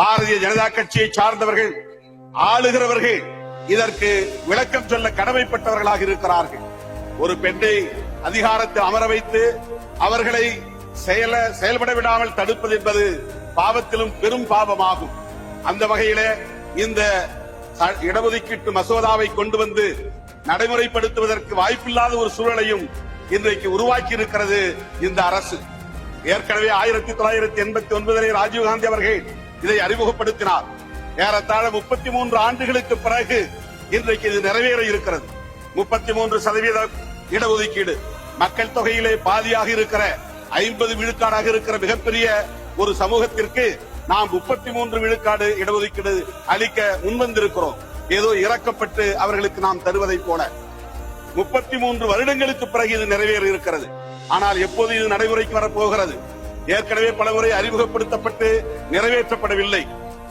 பாரதிய ஜனதா கட்சியை சார்ந்தவர்கள் ஆளுகிறவர்கள் இதற்கு விளக்கம் சொல்ல கடமைப்பட்டவர்களாக இருக்கிறார்கள். ஒரு பெண்ணை அதிகாரத்தில் அமர வைத்து அவர்களை செயல செயல்பட விடாமல் தடுப்பது என்பது பாவத்திலும் பெரும் பாவமாகும். அந்த வகையிலே இந்த இடஒதுக்கீட்டு மசோதாவை கொண்டு வந்து நடைமுறைப்படுத்துவதற்கு வாய்ப்பில்லாத ஒரு சூழலையும் இன்றைக்கு உருவாக்கி இருக்கிறது இந்த அரசு. ஏற்கனவே ஆயிரத்தி தொள்ளாயிரத்தி எண்பத்தி ஒன்பதிலே ராஜீவ்காந்தி அவர்கள் இதை அறிமுகப்படுத்தினார். ஏறத்தாழ முப்பத்தி மூன்று ஆண்டுகளுக்கு பிறகு இன்றைக்கு இது நிறைவேற இருக்கிறது. முப்பத்தி மூன்று சதவீத இடஒதுக்கீடு. மக்கள் தொகையிலே பாதியாக இருக்கிற ஐம்பது விழுக்காடாக இருக்கிற மிகப்பெரிய ஒரு சமூகத்திற்கு நாம் முப்பத்தி மூன்று விழுக்காடு இடஒதுக்கீடு அளிக்க முன்வந்திருக்கிறோம். ஏதோ இறக்கப்பட்டு அவர்களுக்கு நாம் தருவதைப் போல. முப்பத்தி மூன்று வருடங்களுக்கு பிறகு இது நிறைவேற இருக்கிறது. ஆனால் எப்போது இது நடைமுறைக்கு வரப்போகிறது? ஏற்கனவே பலமுறை அறிமுகப்படுத்தப்பட்டு நிறைவேற்றப்படவில்லை.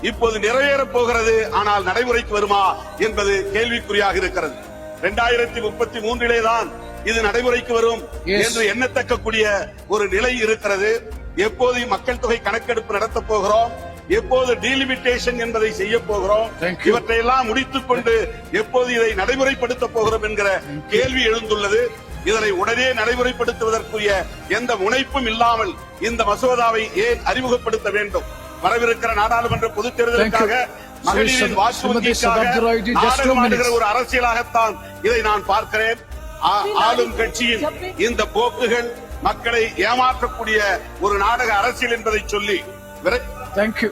இப்போது நிறைவேறப் போகிறது ஆனால் நடைமுறைக்கு வருமா என்பது கேள்விக்குறியாக இருக்கிறது. இரண்டாயிரத்தி முப்பத்தி மூன்றிலே தான் இது நடைமுறைக்கு வரும். என்று எண்ணத்தக்கக்கூடிய ஒரு நிலை இருக்கிறது. எப்போது மக்கள் தொகை கணக்கெடுப்பு நடத்தப் போகிறோம்? எப்போது டீலிமிட்டேஷன் என்பதை செய்ய போகிறோம். இவற்றையெல்லாம் முடித்துக் கொண்டு எப்போது இதை நடைமுறைப்படுத்த போகிறோம் என்கிற கேள்வி எழுந்துள்ளது. இதனை உடனே நடைமுறைப்படுத்துவதற்குரிய எந்த முனைப்பும் இல்லாமல் இந்த மசோதாவை ஏன் அறிமுகப்படுத்த வேண்டும் வரவிருக்கிற நாடாளுமன்ற பொதுத் தேர்தலுக்காக. மகளிரின் Sri வாக்கு Srimati வங்கிக்காக Sadabhi Roy ji, just two நாடகமாடுகிற minutes. ஒரு அரசியலாகத்தான் இதை நான் பார்க்கிறேன் ஆளும் கட்சியின் இந்த போக்குகள் மக்களை ஏமாற்றக்கூடிய ஒரு நாடக அரசியல் என்பதை சொல்லி you.